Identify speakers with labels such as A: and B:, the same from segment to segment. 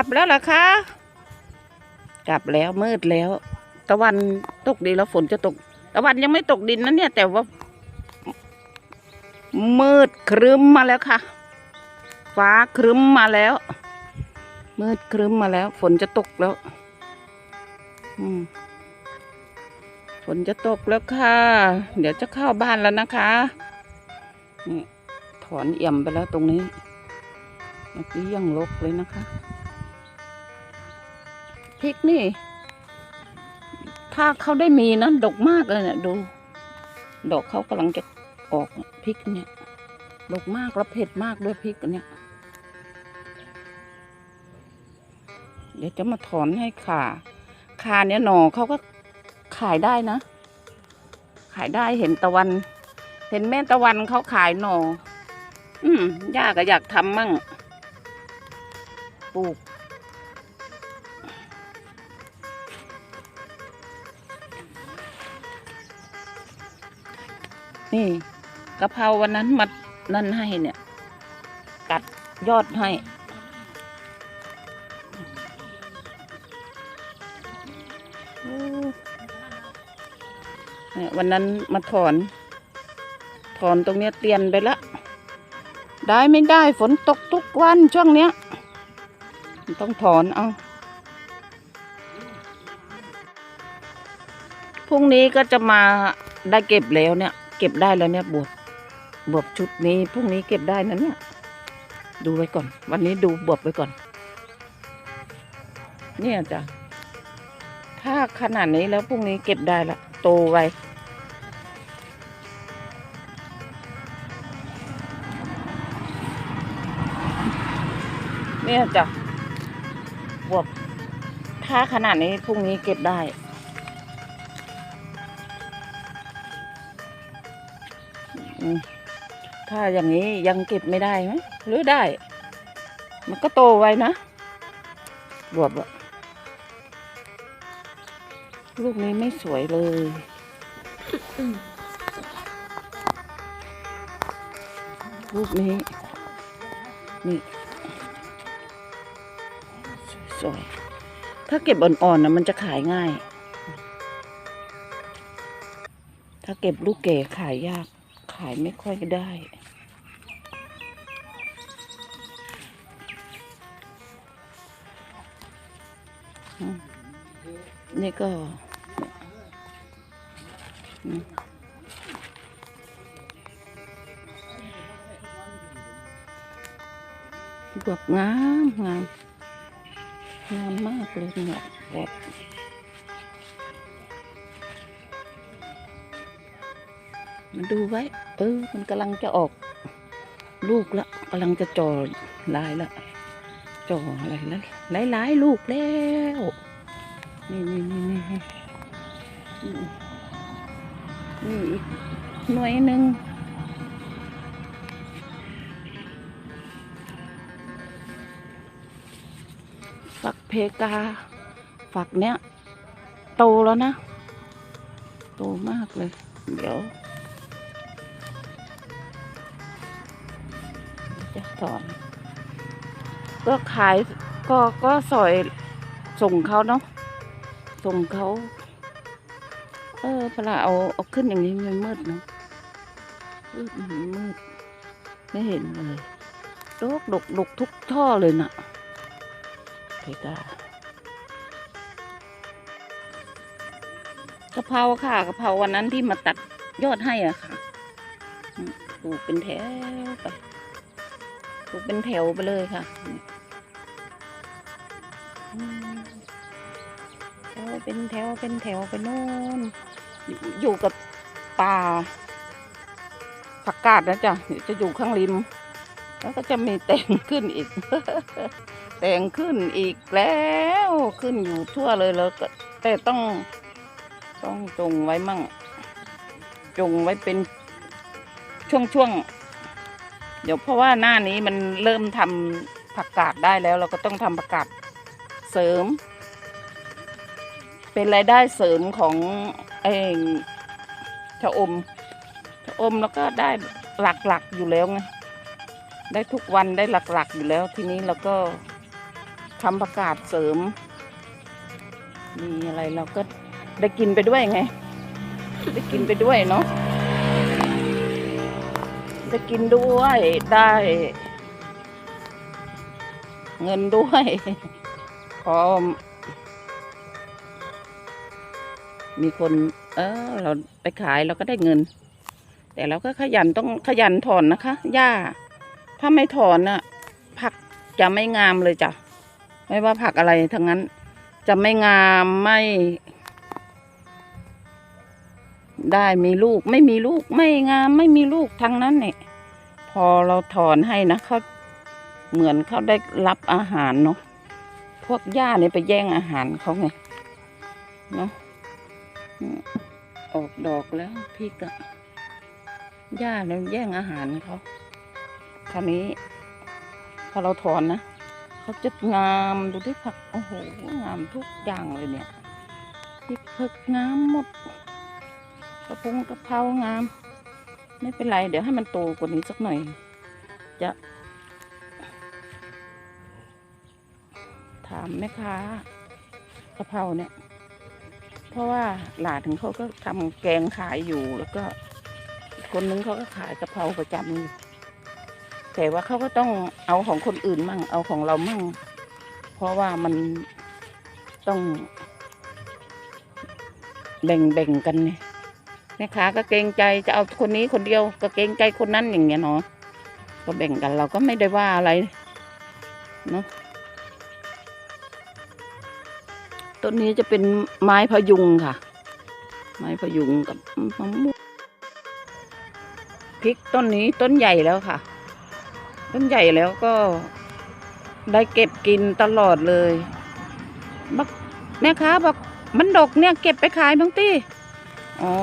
A: ลับแล้วล่ะคะ กลับแล้วมืดแล้ว ตะวันตกดินแล้วฝนจะตก ตะวันยังไม่ตกดินนะเนี่ย แต่ว่า มืดครึ้มมาแล้วค่ะ ฟ้าครึ้มมาแล้ว มืดครึ้มมาแล้ว ฝนจะตกแล้ว อืมฝนจะตกแล้วค่ะ เดี๋ยวจะเข้าบ้านแล้วนะคะนี่ถอนเอี่ยมไปแล้วตรงนี้เมื่อกี้ยังรกเลยนะคะ พริกนี่ ถ้าเขาได้มีนะดกมากเลยเนี่ยดู ดอกเขากำลังจะออกพริกเนี่ย ดกมากแล้วเผ็ดมากด้วยพริกอันเนี่ย เดี๋ยวจะมาถอนให้ขาขาเนี่ยหน่อเขาก็ขายได้นะ ขายได้เห็นตะวัน เห็นแม่ตะวันเขาขายหน่อ อืมย่าก็อยากทำมั่งปลูก นี่กะเพราวันนั้นมานั่นให้เนี่ยกัดยอดให้เนี่ยวันนั้นมาถอน ถอนตรงเนี้ยเตียนไปละ ได้ไม่ได้ฝนตกทุกวันช่วงเนี้ย ต้องถอนเอาพรุ่งนี้ก็จะมาได้เก็บแล้วเนี่ย เก็บได้แล้วเนี่ยบวบบวบชุดนี้พรุ่งนี้เก็บได้นะเนี่ย ดูไว้ก่อน วันนี้ดูบวบไว้ก่อน เนี่ยจ้ะถ้าขนาดนี้แล้วพรุ่งนี้เก็บได้ละโตไวเนี่ยจ้ะบวบถ้าขนาดนี้พรุ่งนี้เก็บได้ ถ้าอย่างนี้ยังเก็บไม่ได้ไหมหรือได้ มันก็โตไวนะบวบอะลูกนี้ไม่สวยเลยลูกนี้นี่สวยๆถ้าเก็บอ่อนๆนะมันจะขายง่าย ถ้าเก็บลูกเก๋ขายยากายไม่ค่อยได้ นี่ก็อืมแบบงามงามงามมากเลยเนี่ยแบบ มันดูไว้ เออ มันกำลังจะออก ลูกละกำลังจะจ่อลายละจ่ออะไรแล้วหลายๆลูกแล้วนี่นี่นี่นี่นี่นี่อีกหน่วยหนึ่งฝักเพกา ฝักเนี้ย โตแล้วนะ โตมากเลย เดี๋ยว จะถอน ก็ขายก็ก็สอยส่งเขาเนาะส่งเขาเออพลาเอาเอาขึ้นอย่างนี้มันมืดเนาะมืดมืด ไม่เห็นเลยดกดกดกทุกท่อเลยน่ะเพกากะเพราค่ะกะเพราวันนั้นที่มาตัดยอดให้อะค่ะอืมปลูกเป็นแถวไป ปลูกเป็นแถวไปเลยค่ะแถวเป็นแถวเป็นแถวไปโน่นอยู่กับป่าผักกาดนะจ๊ะจะอยู่ข้างริม แล้วก็จะมีแตงขึ้นอีก แตงขึ้นอีกแล้วขึ้นอยู่ทั่วเลยแล้วก็แต่ต้องต้องจงไว้มั่ง จงไว้เป็นช่วงๆ เดี๋ยวเพราะว่าหน้านี้มันเริ่มทำผักกาดได้แล้ว เราก็ต้องทำผักกาดเสริม เป็นรายได้เสริมของไอ้ชะอมชะอมแล้วก็ได้หลักๆอยู่แล้วไงได้ทุกวันได้หลักๆอยู่แล้ว ทีนี้เราก็ทำประกาศเสริม มีอะไรเราก็ได้กินไปด้วยไง ได้กินไปด้วยเนาะ ได้กินด้วยได้ เงินด้วยพอมีคน เออ เราไปขายเราก็ได้เงิน แต่เราก็ขยันต้องขยันถอนนะคะหญ้า ถ้าไม่ถอนน่ะ ผักจะไม่งามเลยจ้ะ ไม่ว่าผักอะไรทั้งนั้น จะไม่งามไม่ ได้มีลูกไม่มีลูกไม่งามไม่มีลูกทั้งนั้นเนี่ยพอเราถอนให้นะเขาเหมือนเขาได้รับอาหารเนาะพวกหญ้าเนี่ยไปแย่งอาหารเขาไงเนาะออกดอกแล้วพริกอะหญ้าเนี่ยแย่งอาหารเขาคราวนี้ พอเราถอนนะเขาจะงามดูที่ผักโอ้โหงามทุกอย่างเลยเนี่ยพริกเพิกงามหมด กระพงกระเพรางาม ไม่เป็นไร เดี๋ยวให้มันโตกว่านี้สักหน่อย จะถามแม่ค้ากระเพราเนี่ย เพราะว่าหลานถึงเขาก็ทำแกงขายอยู่แล้วก็คนนึงเขาก็ขายกระเพราประจำอยู่แต่ว่าเขาก็ต้องเอาของคนอื่นมั่ง เอาของเรามั่ง เพราะว่ามันต้องแบ่งแบ่งกันเนี่ย แม่ค้าก็เกรงใจจะเอาคนนี้คนเดียวก็เกรงใจคนนั้นอย่างเงี้ยเนาะก็แบ่งกันเราก็ไม่ได้ว่าอะไรเนาะต้นนี้จะเป็นไม้พยุงค่ะ ไม้พยุงกับมะม่วงพริกต้นนี้ต้นใหญ่แล้วค่ะ ต้นใหญ่แล้วก็ได้เก็บกินตลอดเลยบักแม่ค้าบอกมันดกเนี่ยเก็บไปขายน้องตี้อ๋อ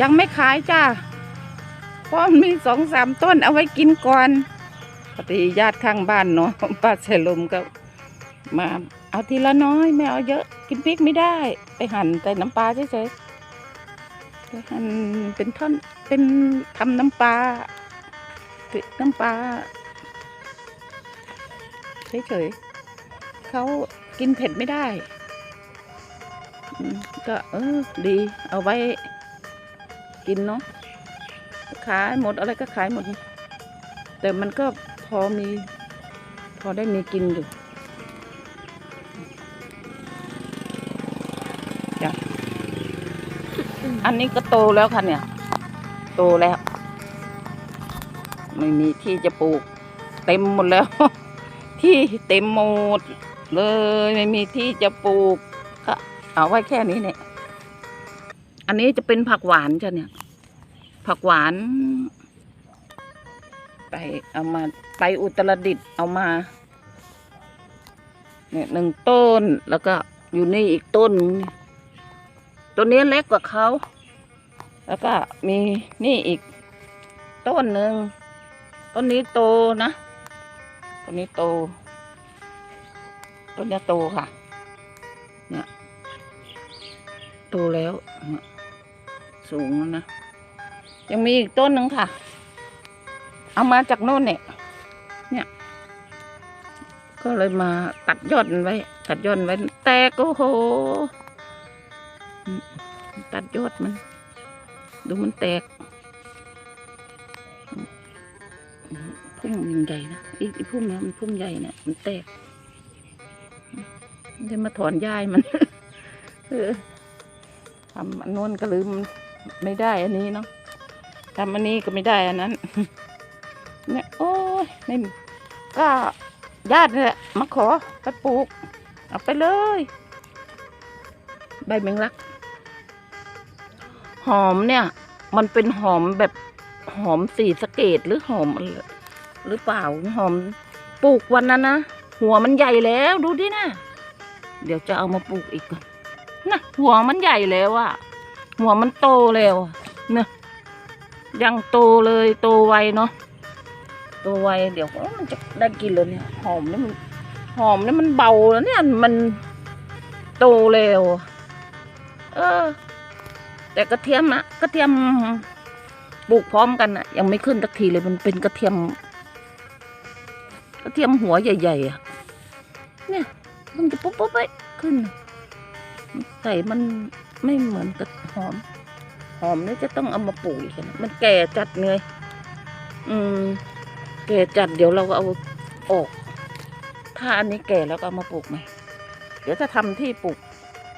A: ยังไม่ขายจ้าเพราะมีสองสามต้นเอาไว้กินก่อนปฏิญาติข้างบ้านเนาะป้าใส่ลมก็มา เอาทีละน้อยไม่เอาเยอะ กินพริกไม่ได้ ไปหั่นแต่น้ำปลาเฉยๆไปหั่นเป็นท่อนเป็นทำน้ำปลาพริกน้ำปลาเฉยๆเขากินเผ็ดไม่ได้ก็เออดีเอาไว้ กินเนาะขายหมดอะไรก็ขายหมด แต่มันก็พอมี พอได้มีกินอยู่จ้ะอันนี้ก็โตแล้วค่ะเนี่ย โตแล้ว ไม่มีที่จะปลูก เต็มหมดแล้ว ที่เต็มหมดเลยไม่มีที่จะปลูก ก็เอาไว้แค่นี้เนี่ย อันนี้จะเป็นผักหวานจ้ะเนี่ย ผักหวาน ไปเอามาไปอุตรดิตเอามา เนี่ยหนึ่งต้นแล้วก็อยู่นี่อีกต้น ต้นนี้เล็กกว่าเขา แล้วก็มีนี่อีกต้นหนึ่งต้นนี้โตนะต้นนี้โต ต้นนี้โตค่ะ เนี่ย โตแล้ว สูงนะ ยังมีอีกต้นหนึ่งค่ะ เอามาจากโน่นเนี่ย เนี่ย ก็เลยมาตัดยอดไว้ ตัดยอดไว้ แต่กโอ้โห ตัดยอดมัน ดูมันแตกพุ่มยังใหญ่นะ อีกพุ่มนะมันพุ่มใหญ่เนะมันแตกได้มาถอนย้ายมันเออทำอันโน้นก็ลืมไม่ได้อันนี้เนาะ ทำอันนี้ก็ไม่ได้อันนั้นเนี่ยโอ้ยไม่ก็ญาติเนี่ยมาขอไปปลูก เอาไปเลย ใบแมงลัก หอมเนี่ย มันเป็นหอมแบบหอมสีสเกตหรือหอมหรือเปล่าหอมปลูกวันนั้นนะหัวมันใหญ่แล้วดูดินะเดี๋ยวจะเอามาปลูกอีกก่อนนะหัวมันใหญ่แล้วอะหัวมันโตแล้วอะเนะ ยังโตเลยโตไวเนาะโตไวเดี๋ยวมันจะได้กินเลยเนี่ยหอมนี่มันหอมนี่มันเบาแล้วเนี่ยมันโตเร็วเออ แต่กระเทียมอะกระเทียมปลูกพร้อมกันอะยังไม่ขึ้นสักทีเลยมันเป็นกระเทียม กระเทียมหัวใหญ่ๆอะเนี่ยมันจะปุ๊บปุ๊บไปขึ้นใส่มันไม่เหมือนกับหอม หอมนี่จะต้องเอามาปลูกอีกนะมันแก่จัดเลยอืม แก่จัดเดี๋ยวเราก็เอาออก ถ้าอันนี้แก่แล้วก็เอามาปลูกใหม่เดี๋ยวจะทำที่ปลูก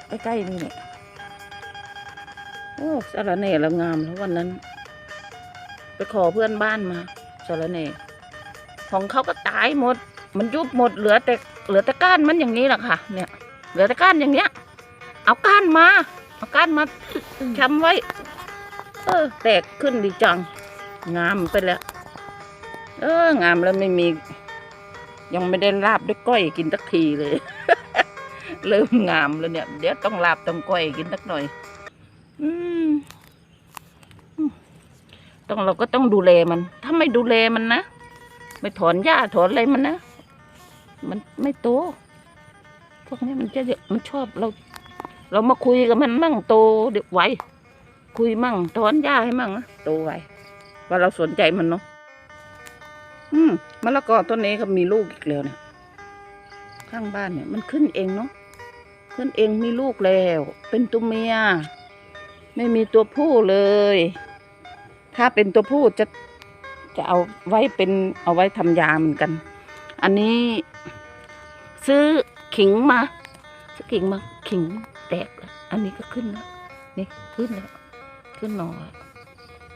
A: ใกล้ๆนี่เนี่ยโอ้สารเน่ละงามแล้ววันนั้น ไปขอเพื่อนบ้านมาสารเน่ของเขาก็ตายหมด มันยุบหมดเหลือแต่เหลือแต่ก้านมันอย่างนี้แหละค่ะ เนี่ย เหลือแต่ก้านอย่างเนี้ย เอาก้านมา เอาก้านมาช้ำไว้เออแตกขึ้นดีจัง งามไปแล้ว เอองามแล้วไม่มี ยังไม่ได้ลาบด้วยก้อยกินสักทีเลย เริ่มงามแล้วเนี่ย เดี๋ยวต้องลาบต้องก้อยกินสักหน่อย อืมต้องเราก็ต้องดูแลมัน ถ้าไม่ดูแลมันนะไม่ถอนหญ้าถอนอะไรมันนะมันไม่โตพวกนี้มันจะมันชอบเรา เรามาคุยกับมันมั่งโตเดี๋ยวไว คุยมั่งถอนหญ้าให้มั่งนะโตไวว่าเราสนใจมันเนาะอืมมะละกอต้นนี้ก็มีลูกอีกแล้วเนี่ยข้างบ้านเนี่ย มันขึ้นเองเนาะขึ้นเองมีลูกแล้ว เป็นตัวเมีย ไม่มีตัวผู้เลย ถ้าเป็นตัวผู้จะจะเอาไว้เป็นเอาไว้ทำยาเหมือนกัน อันนี้ ซื้อขิงมา ซื้อขิงมา ขิงแตก อันนี้ก็ขึ้นแล้วนี่ขึ้นแล้ว ขึ้นหน่อแล้ว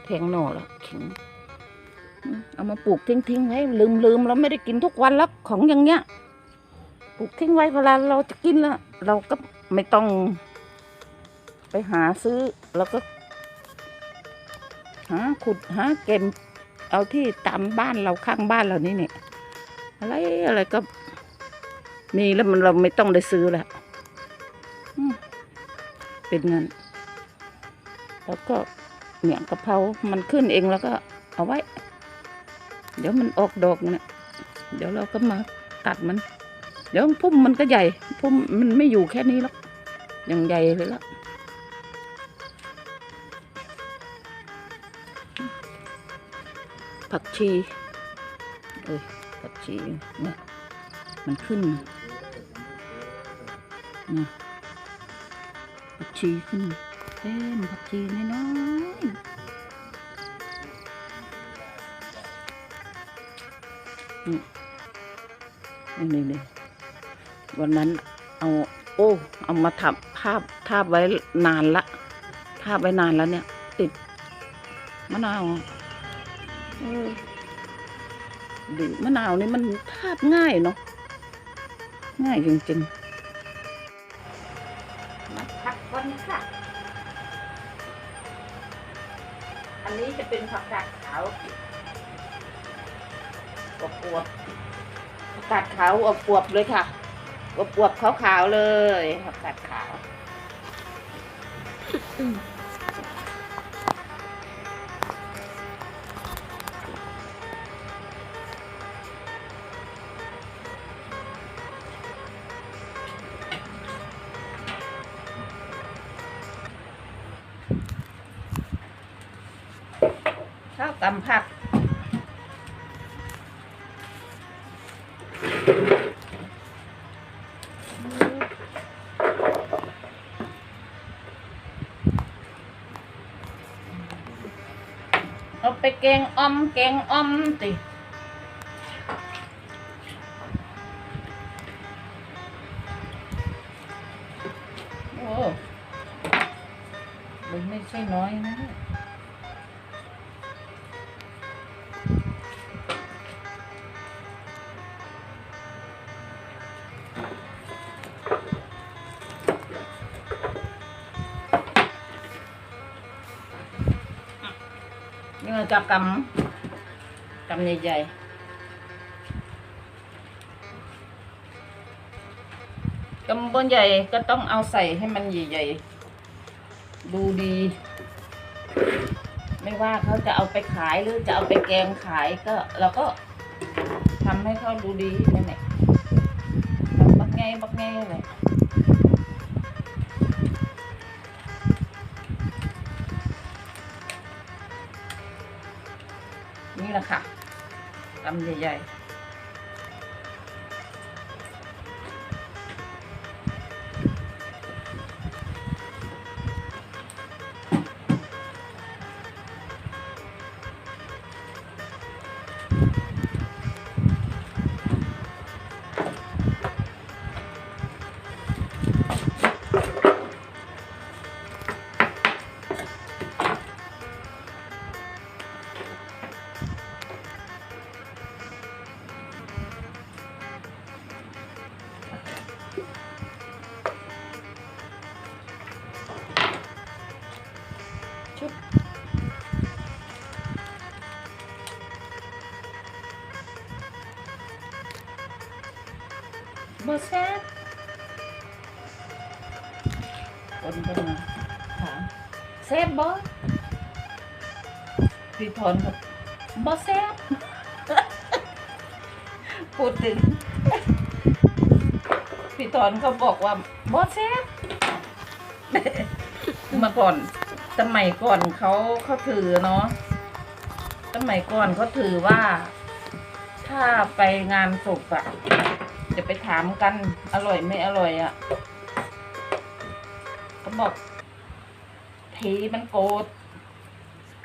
A: แทงหน่อแล้วขิงเอามาปลูกทิ้งๆไว้ลืมลืมๆเราไม่ได้กินทุกวันแล้วของอย่างเงี้ยปลูกทิ้งไว้เวลาเราจะกินแล้วเราก็ไม่ต้อง ไปหาซื้อแล้วก็หาขุดหาเก็บเอาที่ตามบ้านเราข้างบ้านเรานี่เนี่ยอะไรอะไรก็ มีแล้วมันเราไม่ต้องได้ซื้อแล้วเป็นเงั้น แล้วก็เนี่ยกะเพรามันขึ้นเองแล้วก็เอาไว้ เดี๋ยวมันออกดอกเนี่ยเดี๋ยวเราก็มาตัดมัน เดี๋ยวพุ่มมันก็ใหญ่ พุ่มมันไม่อยู่แค่นี้หรอกยังใหญ่เลยละผักชีเอ้ยผักชีเนี่ยมันขึ้นเนี่ยผักชีขึ้น เต็มผักชีน้อยนี่นี่นี่วันนั้นเอาโอ้เอามาทำภาพภาพไว้นานละภาพไว้นานแล้วเนี่ย ติดมะนาวเออดีมะนาวนี่มันทาบง่ายเนาะง่ายจริงๆมาผักก่อนค่ะ อันนี้จะเป็นผักกาดขาวอวบอวบผักกาดขาวอวบอวบเลยค่ะอวบอวบขาวๆเลยผักกาดขาว ตำผัก เอาไปแกงอ่อมแกงอ่อมติโอ้ไม่ใช่น้อยนะ มันจะกำกำใหญ่ๆกำบนใหญ่ก็ต้องเอาใส่ให้มันใหญ่ๆดูดี ไม่ว่าเขาจะเอาไปขายหรือจะเอาไปแกงขายก็เราก็ทำให้เขาดูดีนั่นแหละบักไงบักไงเลย ใหญ่ ๆ พี่ทอนก็บ่แซ่บพูดถึง พี่ทอนเขาบอกว่าบ่แซ่บเมื่อก่อนสมัยก่อนเขาเขาถือเนาะสมัยก่อนเขาถือว่า ถ้าไปงานศพอะจะไปถามกันอร่อยไม่อร่อยอะเขาบอกผีมันโกรธ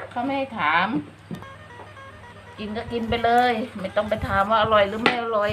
A: เขาไม่ให้ถาม กินก็กินไปเลย ไม่ต้องไปถามว่าอร่อยหรือไม่อร่อย